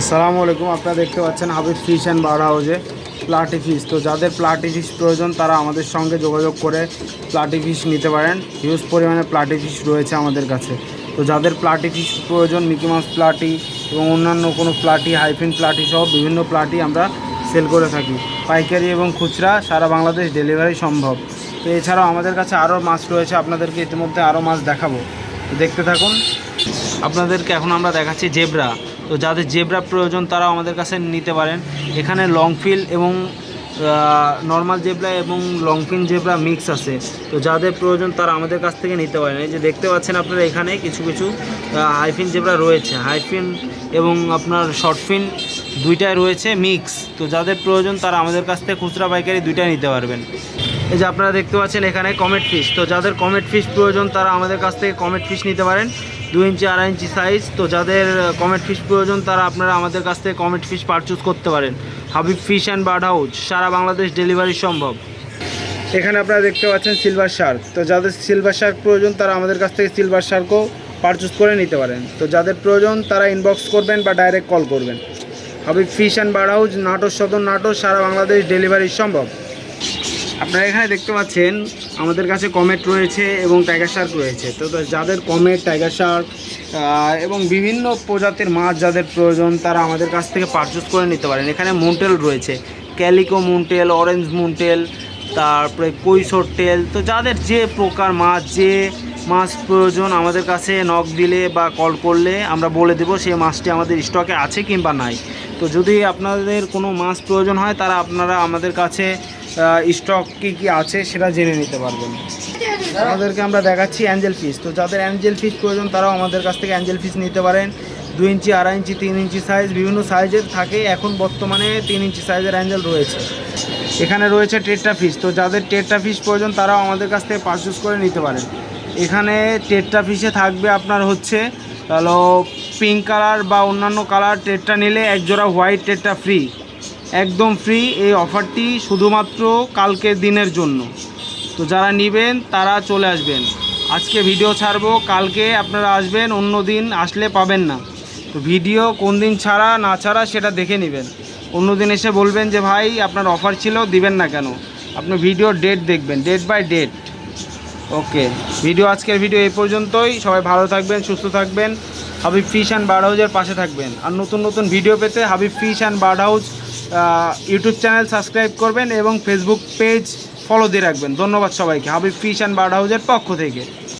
আসসালামু আলাইকুম, আপনারা দেখতে পাচ্ছেন হাবিব ফিশ অ্যান্ড বার হাউসে প্লাটি ফিশ তো যাদের প্লাটি ফিশ প্রয়োজন, তারা আমাদের সঙ্গে যোগাযোগ করে প্লাটি ফিশ নিতে পারেন। হিউজ পরিমাণে প্লাটি ফিশ রয়েছে আমাদের কাছে। তো যাদের প্লাটি ফিশ প্রয়োজন মিকি মাউস প্লাটি এবং অন্যান্য কোনো প্লাটি হাইফিন প্লাটি সহ বিভিন্ন প্লাটি আমরা সেল করে থাকি। পাইকারি এবং খুচরা সারা বাংলাদেশ ডেলিভারি সম্ভব। তো এছাড়াও আমাদের কাছে আরও মাছ রয়েছে, আপনাদেরকে ইতিমধ্যে আরও মাছ দেখাবো। দেখতে থাকুন। আপনাদেরকে এখন আমরা দেখাচ্ছি জেব্রা। তো যাদের জেব্রা প্রয়োজন তারাও আমাদের কাছে নিতে পারেন। এখানে লং ফিল এবং নর্মাল জেব্রা এবং লং ফিন জেব্রা মিক্স আছে। তো যাদের প্রয়োজন তারা আমাদের কাছ থেকে নিতে পারেন। এই যে দেখতে পাচ্ছেন আপনারা এখানে কিছু কিছু হাইফিন জেব্রা রয়েছে। হাইফিন এবং আপনার শর্ট ফিন দুইটাই রয়েছে মিক্স তো যাদের প্রয়োজন তারা আমাদের কাছ থেকে খুচরা পাইকারি দুইটাই নিতে পারবেন। এই যে আপনারা দেখতে পাচ্ছেন এখানে কমেট ফিশ তো যাদের কমেট ফিশ প্রয়োজন তারা আমাদের কাছ থেকে কমেট ফিশ নিতে পারেন। দু ইঞ্চি, আড়াই ইঞ্চি সাইজ তো যাদের কমেট ফিশ প্রয়োজন, তারা আপনারা আমাদের কাছ থেকে কমেট ফিশ পারচুজ করতে পারেন। Habib fish and bird house Sara Bangladesh delivery সম্ভব। এখানে আপনারা দেখতে পাচ্ছেন সিলভার শার্ক তো যাদের সিলভার শার্ক প্রয়োজন, তারা আমাদের কাছ থেকে সিলভার শার্কও পারচুজ করে নিতে পারেন। তো যাদের প্রয়োজন, তারা ইনবক্স করবেন বা ডাইরেক্ট কল করবেন। Habib fish and bird house Natore সদর নাটোর, সারা বাংলাদেশ ডেলিভারি সম্ভব। আপনারা এখানে দেখতে পাচ্ছেন, আমাদের কাছে কমেট রয়েছে এবং টাইগার শার্ক রয়েছে। তো যাদের কমেট টাইগার শার্ক এবং বিভিন্ন প্রজাতির মাছ যাদের প্রয়োজন, তারা আমাদের কাছ থেকে পারচেস করে নিতে পারেন। এখানে মুন্টেল রয়েছে। ক্যালিকো মুন্টেল অরেঞ্জ মুন্টেল তারপরে কৈশোর টেল তো যাদের যে প্রকার মাছ, যে মাছ প্রয়োজন, আমাদের কাছে নখ দিলে বা কল করলে আমরা বলে দেবো সেই মাছটি আমাদের স্টকে আছে কিংবা নাই। তো যদি আপনাদের কোনো মাছ প্রয়োজন হয়, তারা আপনারা আমাদের কাছে স্টক কী কী আছে সেটা জেনে নিতে পারবেন। আমাদেরকে আমরা দেখাচ্ছি অ্যাঞ্জেল ফিশ তো যাদের অ্যাঞ্জেল ফিশ প্রয়োজন, তারাও আমাদের কাছ থেকে অ্যাঞ্জেল ফিস নিতে পারেন। দু ইঞ্চি, আড়াই ইঞ্চি, তিন ইঞ্চি সাইজ বিভিন্ন সাইজের থাকে। এখন বর্তমানে তিন ইঞ্চি সাইজের অ্যাঞ্জেল রয়েছে। এখানে রয়েছে টেট্রা ফিস তো যাদের টেট্রা ফিস প্রয়োজন, তারাও আমাদের কাছ থেকে পারচেস করে নিতে পারেন। এখানে টেট্রা ফিশে থাকবে আপনার হচ্ছে হলো পিঙ্ক কালার বা অন্যান্য কালার টেট্রা নিলে এক জোড়া হোয়াইট টেট্রা ফ্রি একদম ফ্রি এই অফারটি শুধুমাত্র কালকের দিনের জন্য। তো যারা নেবেন, তারা চলে আসবেন। আজকে ভিডিও ছাড়বো, কালকে আপনারা আসবেন, অন্য দিন আসলে পাবেন না। তো ভিডিও কোন দিন ছাড়া, না ছাড়া সেটা দেখে নেবেন। অন্য দিন এসে বলবেন যে, ভাই, আপনার অফার ছিল, দিবেন না কেন? আপনি ভিডিও ডেট দেখবেন date by date okay video আজকের ভিডিও এই পর্যন্তই। সবাই ভালো থাকবেন, সুস্থ থাকবেন। হাবিব ফিশ অ্যান্ড বার্ড হাউসের পাশে থাকবেন। আর নতুন নতুন ভিডিও পেতে Habib fish and bird house YouTube channel subscribe করবেন এবং ফেসবুক পেজ ফলো দিয়ে রাখবেন। ধন্যবাদ সবাইকে। হাবিব ফিশ অ্যান্ড বার্ড হাউজের পক্ষ থেকে।